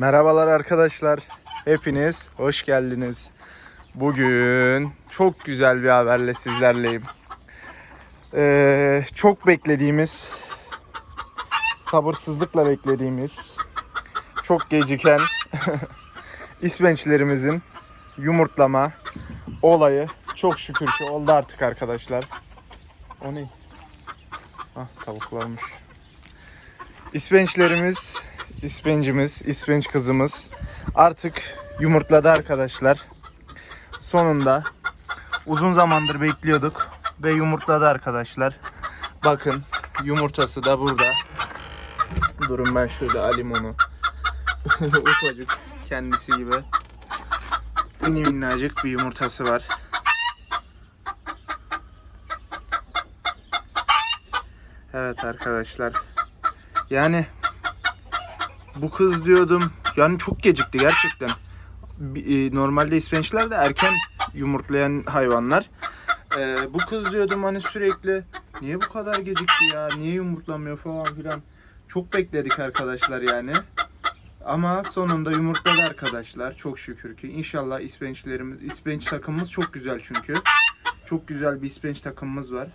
Merhabalar arkadaşlar. Hepiniz hoş geldiniz. Bugün çok güzel bir haberle sizlerleyim. Ee, çok beklediğimiz, sabırsızlıkla beklediğimiz, çok geciken ispençlerimizin yumurtlama olayı çok şükür ki oldu artık arkadaşlar. O ne? Ah tavuklarmış. İspençlerimiz, ispencimiz, ispenç kızımız artık yumurtladı arkadaşlar. Sonunda uzun zamandır bekliyorduk ve yumurtladı arkadaşlar. Bakın yumurtası da burada. Durun ben şöyle alayım onu. Ufacık kendisi gibi. Mini minnacık bir yumurtası var. Evet arkadaşlar. Yani bu kız diyordum. Yani çok gecikti gerçekten. E, Normalde ispençler de erken yumurtlayan hayvanlar. Ee, bu kız diyordum hani sürekli niye bu kadar gecikti ya? Niye yumurtlamıyor falan filan. Çok bekledik arkadaşlar yani. Ama sonunda yumurtladı arkadaşlar. Çok şükür ki. İnşallah ispençlerimiz, ispenç takımımız çok güzel çünkü. Çok güzel bir ispenç takımımız var.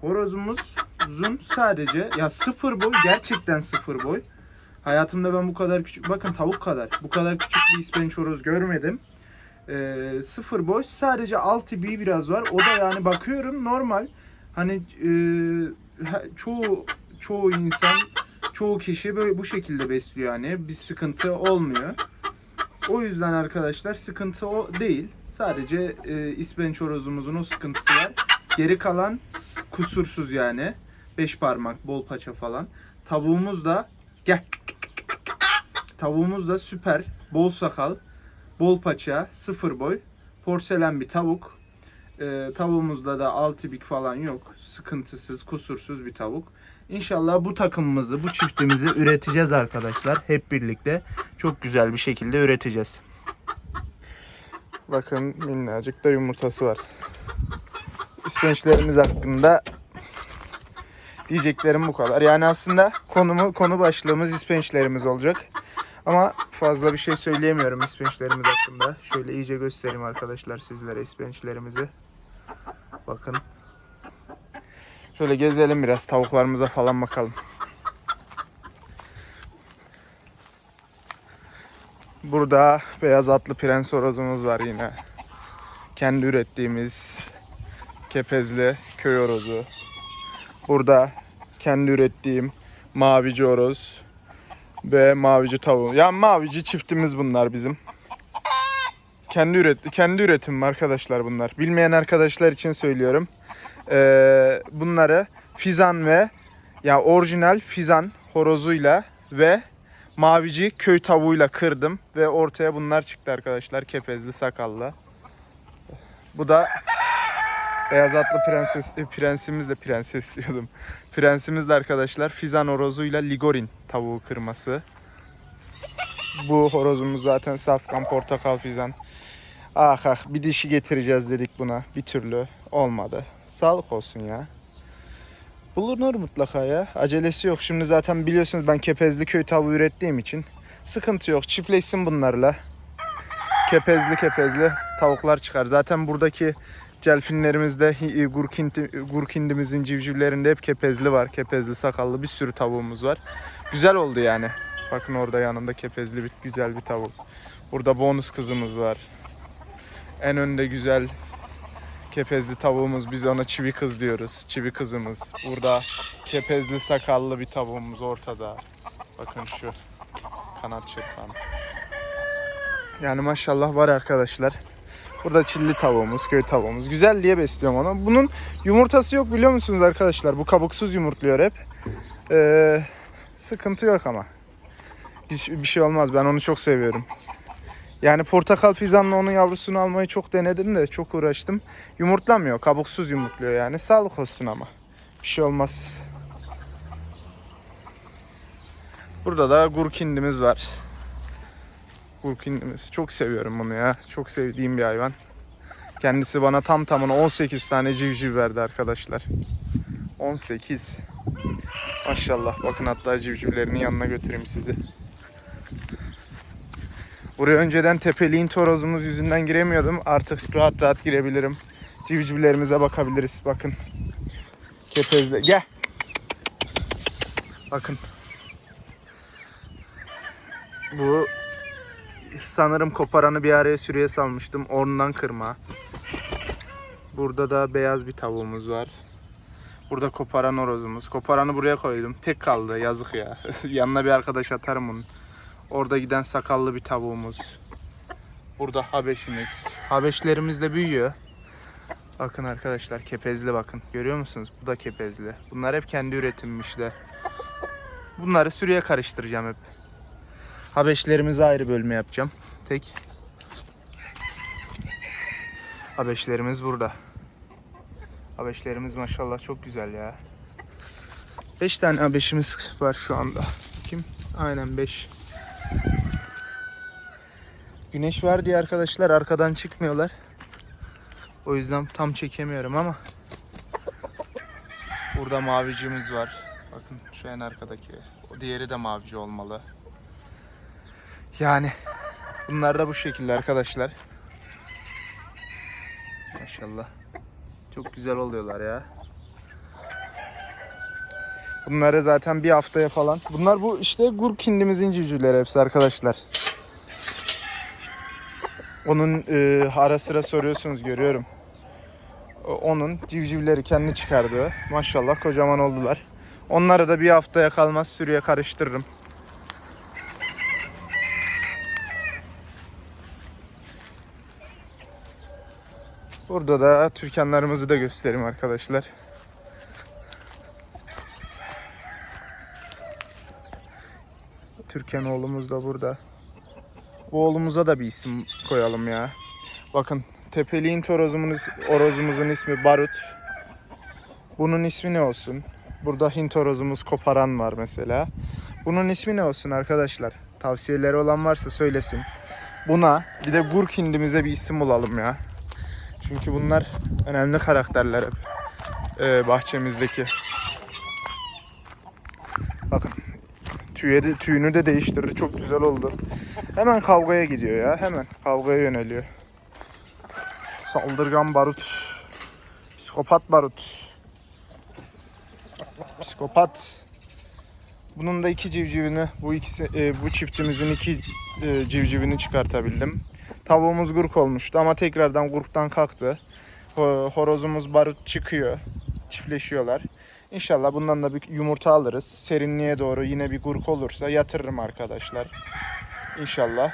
Horozumuzun sadece ya sıfır boy gerçekten sıfır boy. Hayatımda ben bu kadar küçük bakın tavuk kadar bu kadar küçük bir ispenç horoz görmedim. Ee, sıfır boy sadece alt tibi biraz var. O da yani bakıyorum normal. Hani e, çoğu çoğu insan çoğu kişi böyle bu şekilde besliyor yani. Bir sıkıntı olmuyor. O yüzden arkadaşlar sıkıntı o değil. Sadece e, ispenç horozumuzun o sıkıntısı var. Geri kalan kusursuz yani. Beş parmak, bol paça falan. Tavuğumuz da gel. Tavuğumuz da süper. Bol sakal, bol paça, sıfır boy. Porselen bir tavuk. Ee, tavuğumuzda da altibik falan yok. Sıkıntısız, kusursuz bir tavuk. İnşallah bu takımımızı, bu çiftimizi üreteceğiz arkadaşlar. Hep birlikte çok güzel bir şekilde üreteceğiz. Bakın minnacık da yumurtası var. İspençlerimiz hakkında diyeceklerim bu kadar. Yani aslında konumu konu başlığımız ispençlerimiz olacak. Ama fazla bir şey söyleyemiyorum ispençlerimiz hakkında. Şöyle iyice göstereyim arkadaşlar sizlere ispençlerimizi. Bakın. Şöyle gezelim biraz tavuklarımıza falan bakalım. Burada beyaz atlı prens horozumuz var yine. Kendi ürettiğimiz kepezli köy horozu. Burada kendi ürettiğim mavici horoz ve mavici tavuğum. Yani mavici çiftimiz bunlar bizim. Kendi üret kendi üretimim arkadaşlar bunlar. Bilmeyen arkadaşlar için söylüyorum. Ee, bunları fizan ve ya orijinal fizan horozuyla ve mavici köy tavuğuyla kırdım ve ortaya bunlar çıktı arkadaşlar. Kepezli, sakallı. Bu da beyaz atlı prenses e, prensimiz de prenses diyordum. Prensimiz de arkadaşlar fizan horozuyla ligorin tavuğu kırması. Bu horozumuz zaten safkan portakal fizan. Ah ah bir dişi getireceğiz dedik buna. Bir türlü olmadı. Sağlık olsun ya. Bulunur mutlaka ya. Acelesi yok. Şimdi zaten biliyorsunuz ben kepezli köy tavuğu ürettiğim için sıkıntı yok. Çiftleşsin bunlarla. Kepezli kepezli tavuklar çıkar. Zaten buradaki celfinlerimizde hi- gurkindi, gurkindimizin civcivlerinde hep kepezli var. Kepezli sakallı bir sürü tavuğumuz var. Güzel oldu yani. Bakın orada yanında kepezli bir güzel bir tavuk. Burada bonus kızımız var. En önde güzel kepezli tavuğumuz. Biz ona çivi kız diyoruz. Çivi kızımız. Burada kepezli sakallı bir tavuğumuz ortada. Bakın şu kanat çırpan. Yani maşallah var arkadaşlar. Burada çilli tavuğumuz, köy tavuğumuz. Güzel diye besliyorum onu. Bunun yumurtası yok biliyor musunuz arkadaşlar? Bu kabuksuz yumurtluyor hep. Ee, sıkıntı yok ama. Hiç bir şey olmaz. Ben onu çok seviyorum. Yani portakal fizanla onun yavrusunu almayı çok denedim de çok uğraştım. Yumurtlamıyor. Kabuksuz yumurtluyor yani. Sağlık olsun ama. Bir şey olmaz. Burada da gurkindimiz var. Gurkindimiz. Çok seviyorum bunu ya. Çok sevdiğim bir hayvan. Kendisi bana tam tamına 18 tane civciv verdi arkadaşlar. 18. Maşallah. Bakın hatta civcivlerinin yanına götüreyim sizi. Buraya önceden tepeliğin torozumuz yüzünden giremiyordum. Artık rahat rahat girebilirim. Civcivlerimize bakabiliriz. Bakın. Kepezle. Gel. Bakın. Bu sanırım koparanı bir araya sürüye salmıştım. Ondan kırma. Burada da beyaz bir tavuğumuz var. Burada koparan orozumuz. Koparanı buraya koydum. Tek kaldı. Yazık ya. Yanına bir arkadaş atarım onu. Orada giden sakallı bir tavuğumuz. Burada habeşimiz. Habeşlerimiz de büyüyor. Bakın arkadaşlar kepezli bakın. Görüyor musunuz? Bu da kepezli. Bunlar hep kendi üretimmişler. Bunları sürüye karıştıracağım hep. Habeşlerimizi ayrı bölme yapacağım. Tek. Habeşlerimiz burada. Habeşlerimiz maşallah çok güzel ya. 5 tane habeşimiz var şu anda. Kim? Aynen 5. Güneş var diye arkadaşlar arkadan çıkmıyorlar. O yüzden tam çekemiyorum ama. Burada mavicimiz var. Bakın şu en arkadaki. O diğeri de mavici olmalı. Yani bunlar da bu şekilde arkadaşlar. Maşallah. Çok güzel oluyorlar ya. Bunları zaten bir haftaya falan. Bunlar bu işte gurk hindimizin civcivleri hepsi arkadaşlar. Onun e, ara sıra soruyorsunuz görüyorum. Onun civcivleri kendi çıkardığı. Maşallah kocaman oldular. Onları da bir haftaya kalmaz sürüye karıştırırım. Burada da türkanlarımızı da göstereyim arkadaşlar. Türkan oğlumuz da burada. Bu oğlumuza da bir isim koyalım ya. Bakın tepeliğin torozumuz, orozumuzun ismi Barut. Bunun ismi ne olsun? Burada Hint horozumuz koparan var mesela. Bunun ismi ne olsun arkadaşlar? Tavsiyeleri olan varsa söylesin. Buna bir de Gurk hindimize bir isim bulalım ya. Çünkü bunlar önemli karakterler hep. Ee, bahçemizdeki. Bakın tüye de, tüyünü de değiştirdi. Çok güzel oldu. Hemen kavgaya gidiyor ya. Hemen kavgaya yöneliyor. Saldırgan barut. Psikopat barut. Psikopat. Bunun da iki civcivini, bu ikisi, e, bu çiftimizin iki e, civcivini çıkartabildim. Tavuğumuz gurk olmuştu ama tekrardan gurktan kalktı. Ho- Horozumuz barut çıkıyor. Çiftleşiyorlar. İnşallah bundan da bir yumurta alırız. Serinliğe doğru yine bir gurk olursa yatırırım arkadaşlar. İnşallah.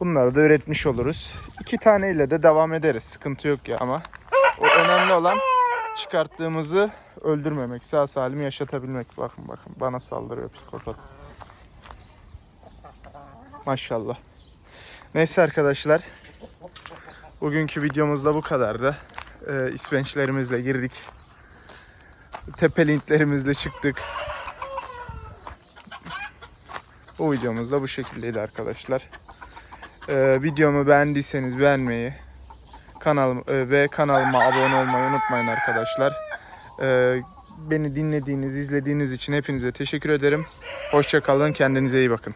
Bunları da üretmiş oluruz. İki taneyle de devam ederiz. Sıkıntı yok ya ama. O önemli olan çıkarttığımızı öldürmemek. Sağ salim yaşatabilmek. Bakın bakın bana saldırıyor psikopat. Maşallah. Neyse arkadaşlar. Bugünkü videomuz da bu kadardı. Ee, ispençlerimizle girdik. Tepelinklerimizle çıktık. Bu videomuz da bu şekildeydi arkadaşlar. Ee, videomu beğendiyseniz beğenmeyi kanalım e, ve kanalıma abone olmayı unutmayın arkadaşlar. Ee, beni dinlediğiniz, izlediğiniz için hepinize teşekkür ederim. Hoşça kalın, kendinize iyi bakın.